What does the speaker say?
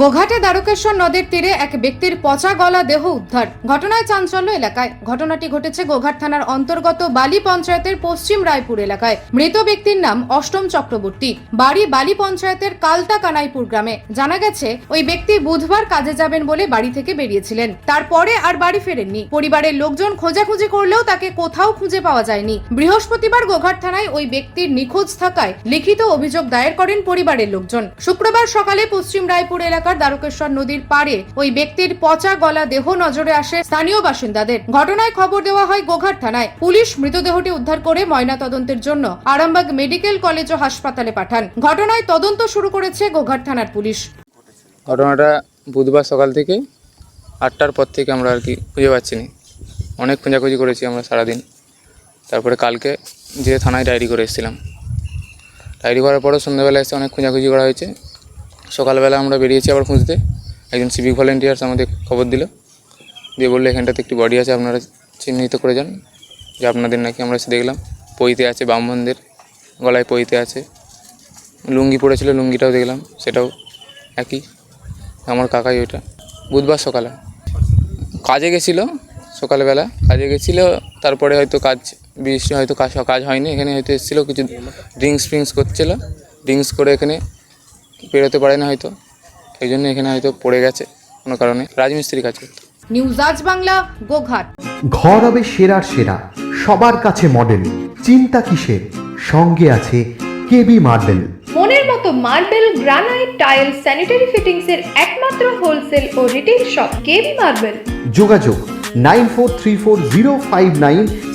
গোঘাটে দ্বারকেশ্বর নদের তীরে এক ব্যক্তির পচা গলা দেহ উদ্ধার। ঘটনায় চাঞ্চল্য এলাকায়। ঘটনাটি ঘটেছে গোঘাট থানার অন্তর্গত বালি পঞ্চায়েতের পশ্চিম রায়পুর এলাকায়। মৃত ব্যক্তির নাম অষ্টম চক্রবর্তী। বাড়ি বালি পঞ্চায়েতের কালতা কানাইপুর গ্রামে। জানা গেছে, ওই ব্যক্তি বুধবার কাজে যাবেন বলে বাড়ি থেকে বেরিয়েছিলেন। তারপরে আর বাড়ি ফেরেননি। পরিবারের লোকজন খোঁজাখুঁজি করলেও তাকে কোথাও খুঁজে পাওয়া যায়নি। বৃহস্পতিবার গোঘাট থানায় ওই ব্যক্তির নিখোঁজ থাকায় লিখিত অভিযোগ দায়ের করেন পরিবারের লোকজন। শুক্রবার সকালে পশ্চিম রায়পুর এলাকার দ্বারকেশ্বর নদীর পাড়ে ওই ব্যক্তির পচা গলা দেহ নজরে আসে স্থানীয় বাসিন্দাদের। ঘটনায় খবর দেওয়া হয় গোঘাট থানায়। পুলিশ মৃতদেহটি উদ্ধার করে ময়না তদন্তের জন্য আরামবাগ মেডিকেল কলেজ ও হাসপাতালে পাঠান। ঘটনায় তদন্ত শুরু করেছে গোঘাট থানার পুলিশ। ঘটনাটা বুধবার সকাল থেকে আটটার পর থেকে আমরা আর কি খুঁজে পাচ্ছি না। অনেক খোঁজাখুঁজি করেছি আমরা সারাদিন। তারপরে কালকে যে থানায় ডায়েরি করে এসেছিলাম। ডায়েরি করার পরও সন্ধ্যাবেলা এসে অনেক খোঁজাখুঁজি করা হয়েছে। সকালবেলা আমরা বেরিয়েছি আবার খুঁজতে। একজন সিভিক ভলেন্টিয়ার্স আমাদের খবর দিল। দিয়ে বলল, এখানটাতে একটি বডি আছে, আপনারা চিহ্নিত করে যান। যে আপনাদের নাকি আমরা এসে দেখলাম। পইতে আছে ব্রাহ্মণদের, গলায় পইতে আছে। লুঙ্গি পড়েছিল, লুঙ্গিটাও দেখলাম, সেটাও একই। আমার কাকাই ওইটা। বুধবার সকালে। কাজে গেছিল সকালবেলা। কাজে গেছিল, তারপরে হয়তো কাজ বৃষ্টি, হয়তো কাজ কাজ হয়নি। এখানে হয়তো এসেছিল, কিছু ড্রিঙ্কস ফ্রিঙ্কস করছিল। ড্রিঙ্কস করে এখানে বেরোতে পারে না হয়তো এই জন্য এখানে হয়তো পড়ে গেছে কোনো কারণে। রাজমিস্ত্রি কাজ করতো নিউজ আজ বাংলা গোঘাট। ঘর হবে সেরার সেরা সবার কাছে মডেল চিন্তা কিসের? সঙ্গে আছে কেবি মার্বেল মনের মতো marble granite tile sanitary fittings এর একমাত্র হোলসেল ও রিটেল শপ কেবি মার্বেল যোগাযোগ nine four three four zero five nine